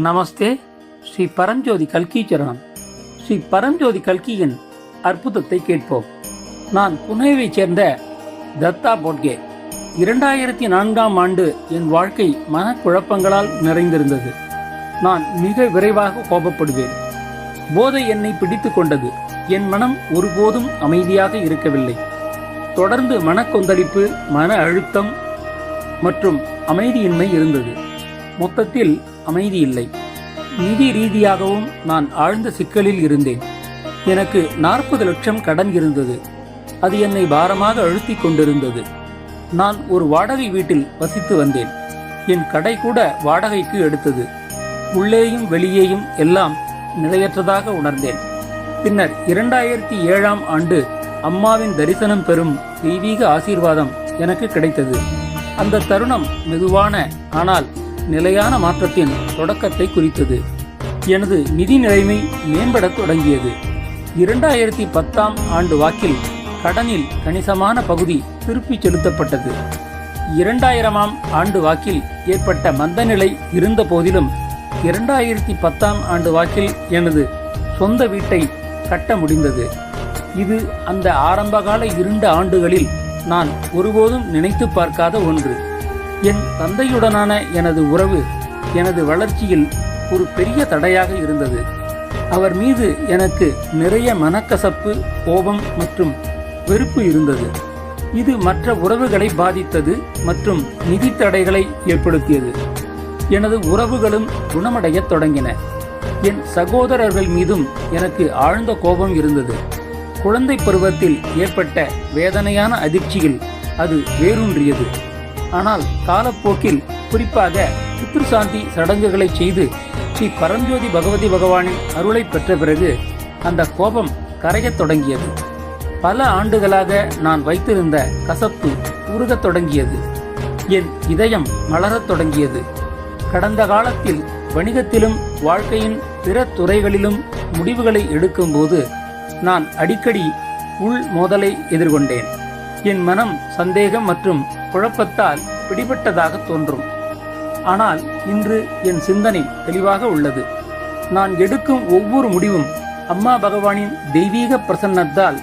நமஸ்தே ஸ்ரீ பரஞ்சோதி கல்கி சரணம் ஸ்ரீ பரஞ்சோதி கல்கியின் அற்புதத்தை கேட்போம். நான் புனேவைச் சேர்ந்த தத்தா போட்கே. இரண்டாயிரத்தி நான்காம் ஆண்டு என் வாழ்க்கை மனக்குழப்பங்களால் நிறைந்திருந்தது. நான் மிக விரைவாக கோபப்படுவேன். போதை என்னை பிடித்து கொண்டது. என் மனம் ஒருபோதும் அமைதியாக இருக்கவில்லை. தொடர்ந்து மனக்கொந்தளிப்பு மன அழுத்தம் மற்றும் அமைதியின்மை இருந்தது. மொத்தத்தில் அமைதி இல்லை. நிதி ரீதியாகவும் நான் ஆழ்ந்த சிக்கலில் இருந்தேன். எனக்கு நாற்பது லட்சம் கடன் இருந்தது. அது என்னை பாரமாக அழுத்திக் கொண்டிருந்தது. நான் ஒரு வாடகை வீட்டில் வசித்து வந்தேன். என் கடை கூட வாடகைக்கு எடுத்தது. உள்ளேயும் வெளியேயும் எல்லாம் நிலையற்றதாக உணர்ந்தேன். பின்னர் இரண்டாயிரத்தி ஏழாம் ஆண்டு அம்மாவின் தரிசனம் பெறும் தெய்வீக ஆசீர்வாதம் எனக்கு கிடைத்தது. அந்த தருணம் மெதுவான ஆனால் நிலையான மாற்றத்தின் தொடக்கத்தை குறித்தது. எனது நிதி நிலைமை மேம்படத் தொடங்கியது. இரண்டாயிரத்தி பத்தாம் ஆண்டு வாக்கில் கடனில் கணிசமான பகுதி திருப்பிச் செலுத்தப்பட்டது. இரண்டாயிரமாம் ஆண்டு வாக்கில் ஏற்பட்ட மந்தநிலை இருந்த போதிலும் இரண்டாயிரத்தி பத்தாம் ஆண்டு வாக்கில் எனது சொந்த வீட்டை கட்ட முடிந்தது. இது அந்த ஆரம்பகால இருண்ட ஆண்டுகளில் நான் ஒருபோதும் நினைத்து பார்க்காத ஒன்று. என் தந்தையுடனான எனது உறவு எனது வளர்ச்சியில் ஒரு பெரிய தடையாக இருந்தது. அவர் மீது எனக்கு நிறைய மனக்கசப்பு கோபம் மற்றும் வெறுப்பு இருந்தது. இது மற்ற உறவுகளை பாதித்தது மற்றும் நிதி தடைகளை ஏற்படுத்தியது. எனது உறவுகளும் குணமடையத் தொடங்கின. என் சகோதரர்கள் மீதும் எனக்கு ஆழ்ந்த கோபம் இருந்தது. குழந்தை பருவத்தில் ஏற்பட்ட வேதனையான அதிர்ச்சியில் அது வேரூன்றியது. ஆனால் காலப்போக்கில் குறிப்பாக பித்ருசாந்தி சடங்குகளை செய்து ஸ்ரீ பரஞ்சோதி பகவதி பகவானின் அருளை பெற்ற பிறகு அந்த கோபம் கரையத் தொடங்கியது. பல ஆண்டுகளாக நான் வைத்திருந்த கசப்பு உருகத் தொடங்கியது. என் இதயம் மலரத் தொடங்கியது. கடந்த காலத்தில் வணிகத்திலும் வாழ்க்கையின் பிற துறைகளிலும் முடிவுகளை எடுக்கும்போது நான் அடிக்கடி உள் மோதலை எதிர்கொண்டேன். என் மனம் சந்தேகம் மற்றும் குழப்பத்தால் பிடிபட்டதாக தோன்றும். ஆனால் இன்று என் சிந்தனை தெளிவாக உள்ளது. நான் எடுக்கும் ஒவ்வொரு முடிவும் அம்மா பகவானின் தெய்வீக பிரசன்னத்தால்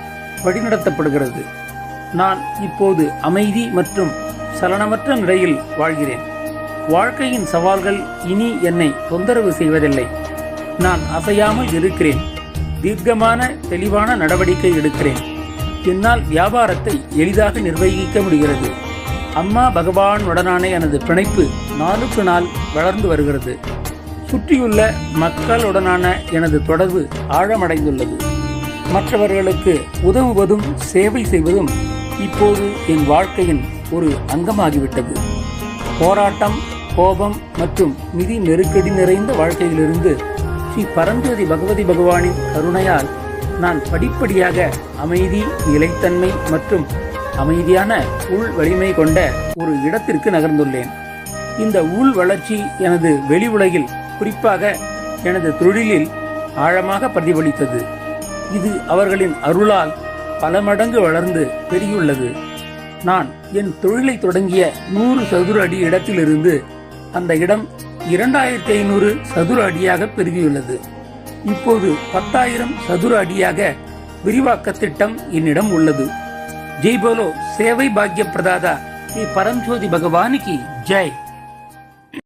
வழிநடத்தப்படுகிறது. நான் இப்போது அமைதி மற்றும் சலனமற்ற நிலையில் வாழ்கிறேன். வாழ்க்கையின் சவால்கள் இனி என்னை தொந்தரவு செய்வதில்லை. நான் அசையாமல் இருக்கிறேன். தீர்க்கமான தெளிவான நடவடிக்கை எடுக்கிறேன். என்னால் வியாபாரத்தை எளிதாக நிர்வகிக்க முடிகிறது. அம்மா பகவானுடனான எனது பிணைப்பு நாளுக்கு நாள் வளர்ந்து வருகிறது. சுற்றியுள்ள மக்களுடனான எனது தொடர்பு ஆழமடைந்துள்ளது. மற்றவர்களுக்கு உதவுவதும் சேவை செய்வதும் இப்போது என் வாழ்க்கையின் ஒரு அங்கமாகிவிட்டது. போராட்டம் கோபம் மற்றும் நிதி நெருக்கடி நிறைந்த வாழ்க்கையிலிருந்து ஸ்ரீ பரஞ்சோதி பகவதி பகவானின் கருணையால் நான் படிப்படியாக அமைதி நிலைத்தன்மை மற்றும் அமைதியான உள் வலிமை கொண்ட ஒரு இடத்திற்கு நகர்ந்துள்ளேன். இந்த உள் வளர்ச்சி எனது வெளி உலகில் குறிப்பாக எனது தொழிலில் ஆழமாக பிரதிபலித்தது. இது அவர்களின் அருளால் பல மடங்கு வளர்ந்து பெருகியுள்ளது. நான் என் தொழிலை தொடங்கிய நூறு சதுர அடி இடத்திலிருந்து அந்த இடம் இரண்டாயிரத்தி ஐநூறு சதுர அடியாக பெருகியுள்ளது. இப்போது பத்தாயிரம் சதுர அடியாக விரிவாக்க திட்டம் என்னிடம் உள்ளது. ஜெய் போலோ சேவை பாக்ய பிரதாதா ஸ்ரீ பரஞ்சோதி பகவானுக்கு ஜெய்